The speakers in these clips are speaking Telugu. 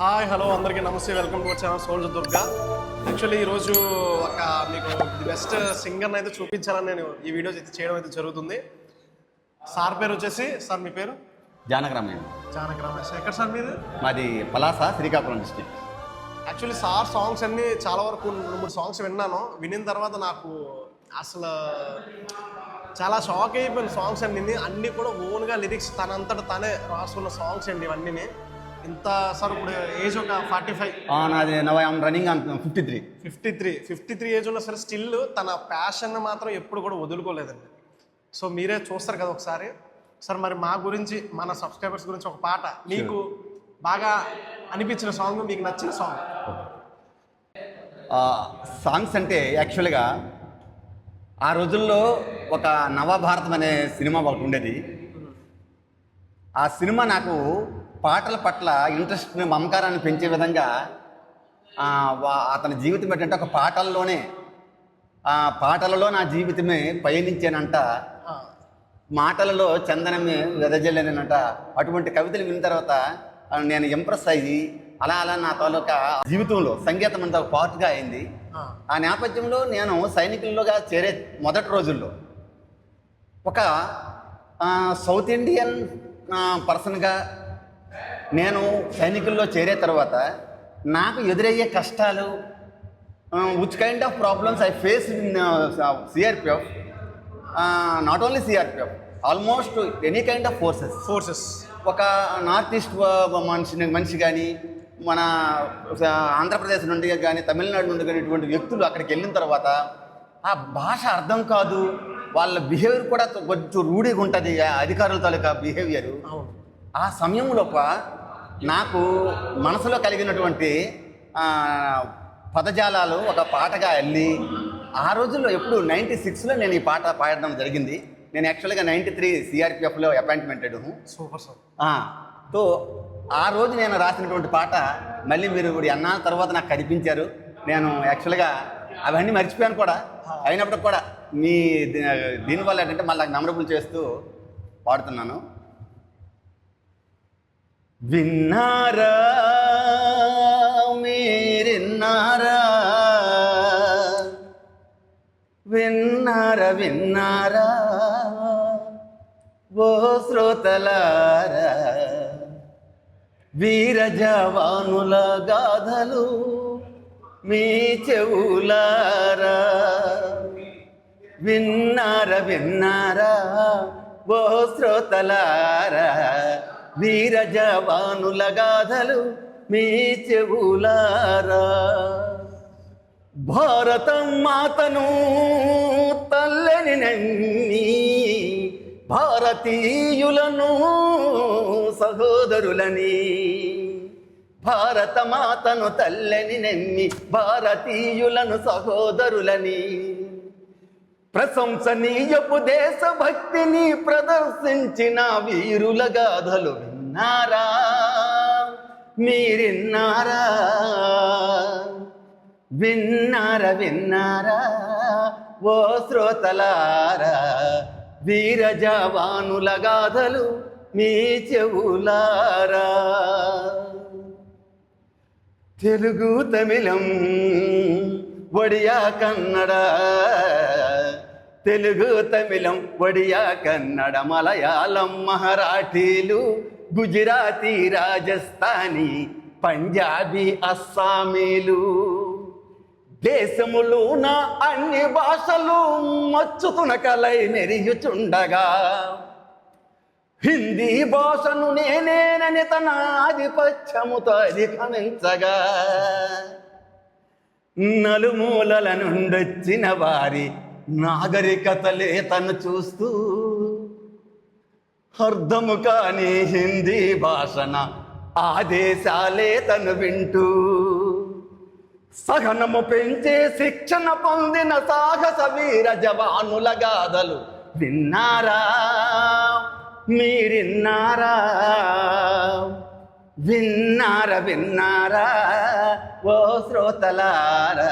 హాయ్ హలో అందరికీ నమస్తే. Welcome to channel soldier Durga actually ఈరోజు ఒక మీకు ది బెస్ట్ సింగర్ని అయితే చూపించాలని నేను ఈ వీడియోస్ అయితే చేయడం అయితే జరుగుతుంది. సార్ పేరు వచ్చేసి సార్ మీ పేరు? జానకరామయ్య జానక రమేష్ ఎక్కడ సార్ మీది? మాది Palasa Srikakulam district actually sir songs అన్ని చాలా వరకు రెండు మూడు సాంగ్స్ విన్నాను. వినిన తర్వాత నాకు అసలు చాలా షాక్ అయిపోయిన సాంగ్స్ అన్ని. అన్నీ కూడా ఓన్గా లిరిక్స్ తనంతట తనే రాసుకున్న సాంగ్స్ అండి ఇవన్నీ ఇంత సార్ ఇప్పుడు ఏజ్ ఒక ఫార్టీ ఫైవ్? నాది నవ I'm running on fifty three. Fifty three. Fifty three age ఉన్నా సరే స్టిల్ తన ప్యాషన్ మాత్రం ఎప్పుడు కూడా వదులుకోలేదండి. సో మీరే చూస్తారు కదా ఒకసారి. సార్ మరి మా గురించి మన సబ్స్క్రైబర్స్ గురించి ఒక పాట మీకు బాగా అనిపించిన సాంగ్ మీకు నచ్చిన సాంగ్. సాంగ్స్ అంటే యాక్చువల్గా ఆ రోజుల్లో ఒక నవభారతం అనే సినిమా ఒకటి ఉండేది. ఆ సినిమా నాకు పాటల పట్ల ఇంట్రెస్ట్ మమకారాన్ని పెంచే విధంగా అతని జీవితం ఏంటంటే ఒక పాటల్లోనే ఆ పాటలలో నా జీవితమే పయనించానంట. మాటలలో చందనమే వెదజల్లేనంట. అటువంటి కవితలు విన్న తర్వాత నేను ఇంప్రెస్ అయ్యి అలా అలా నా తాలూకా జీవితంలో సంగీతం అంతా ఒక పార్ట్గా అయింది. ఆ. నేపథ్యంలో నేను సైనికుల్లోగా చేరే మొదటి రోజుల్లో ఒక సౌత్ ఇండియన్ పర్సన్గా నేను సైనికుల్లో చేరే తర్వాత నాకు ఎదురయ్యే కష్టాలు which kind of problems I face in CRPF not only CRPF almost any kind of forces forces ఒక నార్త్ ఈస్ట్ మనిషి మనిషి కానీ మన ఆంధ్రప్రదేశ్ నుండి కానీ తమిళనాడు నుండి కానీ ఇటువంటి వ్యక్తులు అక్కడికి వెళ్ళిన తర్వాత ఆ భాష అర్థం కాదు. వాళ్ళ బిహేవియర్ కూడా కొంచెం రూఢిగా ఉంటుంది. అధికారుల తాలూకా బిహేవియర్ ఆ సమయంలోప నాకు మనసులో కలిగినటువంటి పదజాలాలు ఒక పాటగా వెళ్ళి ఆ రోజుల్లో ఎప్పుడు నైంటీ సిక్స్లో నేను ఈ పాట పాడడం జరిగింది. నేను యాక్చువల్గా నైంటీ త్రీ సిఆర్పిఎఫ్లో అపాయింట్మెంటెడ్ సూపర్ సార్. తో ఆ రోజు నేను రాసినటువంటి పాట మళ్ళీ మీరు ఇప్పుడు ఎన్నాళ్ళ తర్వాత నాకు కనిపించారు. నేను యాక్చువల్గా అవన్నీ మర్చిపోయాను కూడా. అయినప్పటికి కూడా మీ దీనివల్ల ఏంటంటే మళ్ళీ మెమరబుల్ చేస్తూ పాడుతున్నాను. విన్నారా? మీరిన్నారా? విన్నారా విన్నారా? ఓ శ్రోతలారా వీర జవానుల గాథలు మీ చెవులారా? విన్నారా విన్నారా? ఓ శ్రోతలారా వీర జవానుల గాథలు మీ చెవులారా. భారతం మాతను తల్లని నమ్మి భారతీయులను సహోదరులని. భారత మాతను తల్లని నమ్మి భారతీయులను సహోదరులని. ప్రశంసనీయపు దేశభక్తిని ప్రదర్శించిన వీరుల గాథలు విన్నారా? మీరిన్నారా? విన్నారా విన్నారా? ఓ శ్రోతలారా వీర జవానుల గాథలు మీ చెవులారా? తెలుగు తమిళం ఒడియా కన్నడ తెలుగు తమిళం ఒడియా కన్నడ మలయాళం మహరాఠీలు గుజరాతీ రాజస్థానీ పంజాబీ అస్సామీలు. దేశములోన అన్ని భాషలు మచ్చుతున కలై మెరియుచుండగా హిందీ భాషను నేనేనని తన ఆధిపత్యముతో అధిగమించగా. నలుమూలల నుండొచ్చిన వారి నాగరికతలే తను చూస్తూ అర్థము కాని హిందీ భాషన ఆదేశాలే తను వింటూ సహనము పెంచే శిక్షణ పొందిన సాహస వీర జవానుల గాథలు విన్నారా? మీరిన్నారా? విన్నారా విన్నారా? ఓ శ్రోతలారా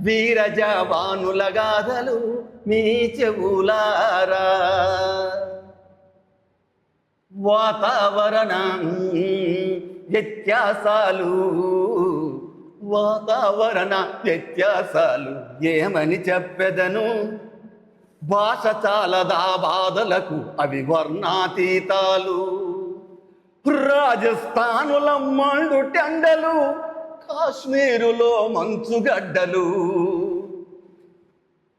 వీర జవానుల గాథలు మీ చెవులారా. వాతావరణం వ్యత్యాసాలు వాతావరణ వ్యత్యాసాలు ఏమని చెప్పెదను? భాష చాలదా బాధలకు అవి వర్ణాతీతాలు? రాజస్థానుల మండు టెండలు కాశ్మీరులో మంచుగడ్డలు.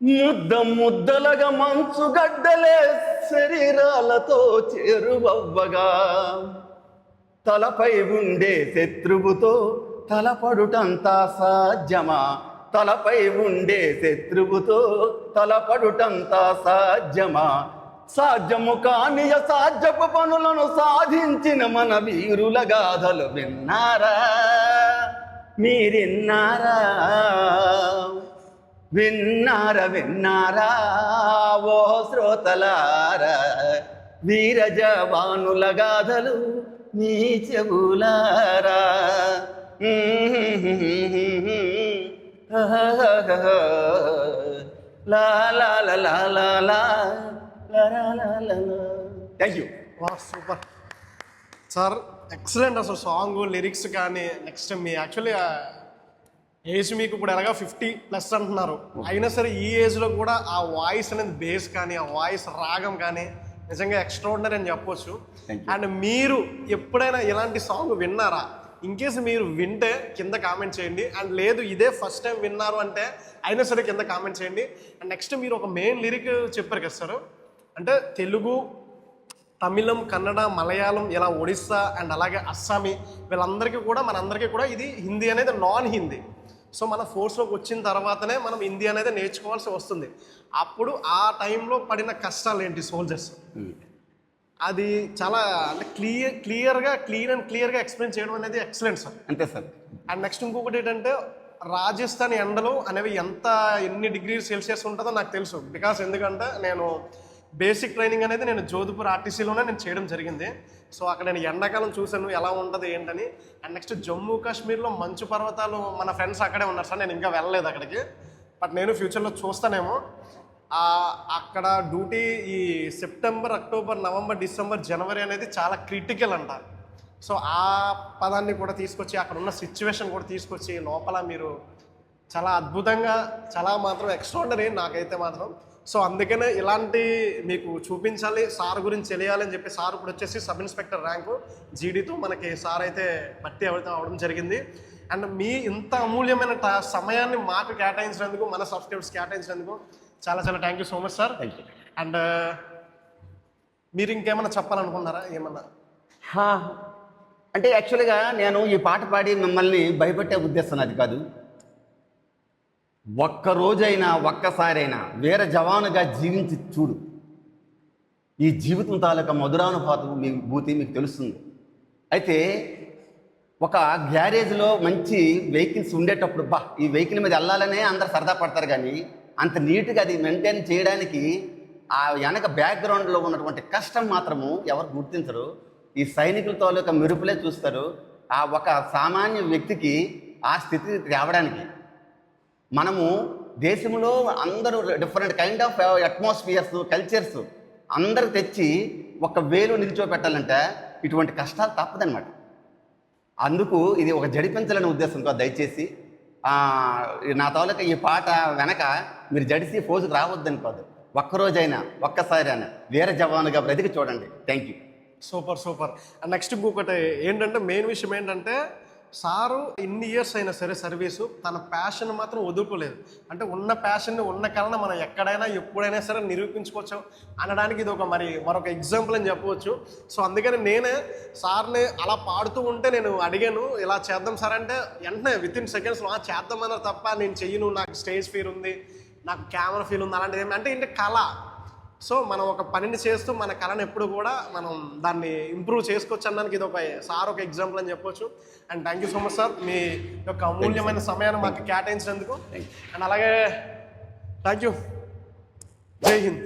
ముద్ద ముద్దలగా మంచుగడ్డలే శరీరాలతో చేరువవ్వగా. తలపై ఉండే శత్రువుతో తలపడుటంతా సాధ్యమా? తలపై ఉండే శత్రువుతో తలపడుటంతా సాధ్యమా? సాధ్యము కాని అసాధ్యపు పనులను సాధించిన మన వీరుల గాథలు విన్నారా? మీరిన్నారా విన్నారా విన్నారా ఓ శ్రోతలార వీర జవానుల గాథలు మీ చెవులారా thank you super sir excellent అసలు సాంగ్ లిరిక్స్ కానీ నెక్స్ట్ మీ యాక్చువల్లీ ఏజ్ మీకు ఇప్పుడు ఎలాగా ఫిఫ్టీ ప్లస్ అంటున్నారు. అయినా సరే ఈ ఏజ్లో కూడా ఆ వాయిస్ అనేది బేస్ కానీ ఆ వాయిస్ రాగం కానీ నిజంగా ఎక్స్ట్రాడినరీ అని చెప్పొచ్చు. అండ్ మీరు ఎప్పుడైనా ఇలాంటి సాంగ్ విన్నారా? ఇన్ కేస్ మీరు వింటే కింద కామెంట్ చేయండి. అండ్ లేదు ఇదే ఫస్ట్ టైం విన్నారు అంటే అయినా సరే కింద కామెంట్ చేయండి. అండ్ నెక్స్ట్ మీరు ఒక మెయిన్ లిరిక్ చెప్పారు కదా సార్? అంటే తెలుగు తమిళం కన్నడ మలయాళం ఇలా ఒడిస్సా అండ్ అలాగే అస్సామీ వీళ్ళందరికీ కూడా మనందరికీ కూడా ఇది హిందీ అనేది నాన్ హిందీ సో మన ఫోర్స్లోకి వచ్చిన తర్వాతనే మనం హిందీ అనేది నేర్చుకోవాల్సి వస్తుంది. అప్పుడు ఆ టైంలో పడిన కష్టాలు ఏంటి సోల్జర్స్ అది చాలా అంటే క్లియర్ క్లియర్గా క్లీన్ అండ్ క్లియర్గా ఎక్స్ప్లెయిన్ చేయడం అనేది ఎక్సలెంట్ సార్. అంతే సార్. అండ్ నెక్స్ట్ ఇంకొకటి ఏంటంటే రాజస్థాన్ ఎండలు అనేవి ఎంత ఎన్ని డిగ్రీ సెల్సియస్ ఉంటుందో నాకు తెలుసు. బికాస్ ఎందుకంటే నేను బేసిక్ ట్రైనింగ్ అనేది నేను జోధ్పూర్ ఆర్టీసీలోనే నేను చేయడం జరిగింది. సో అక్కడ నేను ఎండాకాలం చూశాను ఎలా ఉంటుంది ఏంటని. అండ్ నెక్స్ట్ జమ్మూ కాశ్మీర్లో మంచు పర్వతాలు మన ఫ్రెండ్స్ అక్కడే ఉన్నారు సార్ నేను ఇంకా వెళ్ళలేదు అక్కడికి. బట్ నేను ఫ్యూచర్లో చూస్తానేమో. అక్కడ డ్యూటీ ఈ సెప్టెంబర్ అక్టోబర్ నవంబర్ డిసెంబర్ జనవరి అనేది చాలా క్రిటికల్ అంట. సో ఆ పదాన్ని కూడా తీసుకొచ్చి అక్కడ ఉన్న సిచ్యువేషన్ కూడా తీసుకొచ్చి లోపల మీరు చాలా అద్భుతంగా చాలా మాత్రం ఎక్స్ట్రాడనరీ నాకైతే మాత్రం సో అందుకనే ఇలాంటి మీకు చూపించాలి సార్ గురించి తెలియాలని చెప్పి సార్ ఇప్పుడు వచ్చేసి సబ్ ఇన్స్పెక్టర్ ర్యాంకు జీడీతో మనకి సార్ అయితే పట్టి అవడం అవడం జరిగింది. అండ్ మీ ఇంత అమూల్యమైన సమయాన్ని మాకు కేటాయించినందుకు మన సబ్స్క్రైబర్స్ కేటాయించినందుకు చాలా చాలా thank you so much sir. Thank you and మీరు ఇంకేమైనా చెప్పాలనుకున్నారా? ఏమన్నా. అంటే యాక్చువల్గా నేను ఈ పాట పాడి మిమ్మల్ని భయపెట్టే ఉద్దేశం నాది కాదు. ఒక్క రోజైనా ఒక్కసారైనా వీర జవానుగా జీవించి చూడు. ఈ జీవితం తాలూకా మధురానుభాతం మీ భూతి మీకు తెలుస్తుంది. అయితే ఒక గ్యారేజ్లో మంచి వెహికల్స్ ఉండేటప్పుడు బా ఈ వెహికల్ మీద వెళ్ళాలనే అందరు సరదా పడతారు కానీ అంత నీట్గా అది మెయింటైన్ చేయడానికి ఆ వెనక బ్యాక్గ్రౌండ్లో ఉన్నటువంటి కష్టం మాత్రము ఎవరు గుర్తించరు. ఈ సైనికుల తాలూకా మెరుపులే చూస్తారు. ఆ ఒక సామాన్య వ్యక్తికి ఆ స్థితి తేవడానికి మనము దేశంలో అందరూ different kind of atmospheres cultures అందరు తెచ్చి ఒక వేలు నిల్చోపెట్టాలంటే ఇటువంటి కష్టాలు తప్పదనమాట అందుకు ఇది ఒక జడిపించాలనే ఉద్దేశంతో దయచేసి నా తాలూకా ఈ పాట వెనక మీరు జడిసి ఫోజుకు రావద్దని కాదు ఒక్కరోజైనా ఒక్కసారి అయినా వేరే జవానుగా బ్రతికి చూడండి. Thank you super super. Next ఇంకొకటి ఏంటంటే మెయిన్ విషయం ఏంటంటే సారు ఇన్ని ఇయర్స్ అయినా సరే సర్వీసు తన ప్యాషన్ మాత్రం వదులుకోలేదు. అంటే ఉన్న ప్యాషన్ని ఉన్న కళను మనం ఎక్కడైనా ఎప్పుడైనా సరే నిరూపించుకోవచ్చు అనడానికి ఇది ఒక మరి మరొక ఎగ్జాంపుల్ అని చెప్పవచ్చు. సో అందుకని నేనే సార్ని అలా పాడుతూ ఉంటే నేను అడిగాను ఇలా చేద్దాం సార్ అంటే వెంటనే విత్ ఇన్ సెకండ్స్లో చేద్దామన్నారు తప్ప నేను చెయ్యను నాకు స్టేజ్ ఫీల్ ఉంది నాకు కెమెరా ఫీల్ ఉంది అలాంటిది ఏమి అంటే ఏంటి కళ. సో మనం ఒక పనిని చేస్తూ మన కళను ఎప్పుడు కూడా మనం దాన్ని ఇంప్రూవ్ చేసుకోవచ్చు అనడానికి ఇది ఒక సార్ ఒక ఎగ్జాంపుల్ అని చెప్పొచ్చు. And thank you so much sir మీ యొక్క అమూల్యమైన సమయాన్ని మాకు కేటాయించినందుకు. అండ్ అలాగే థ్యాంక్ యూ జై హింద్.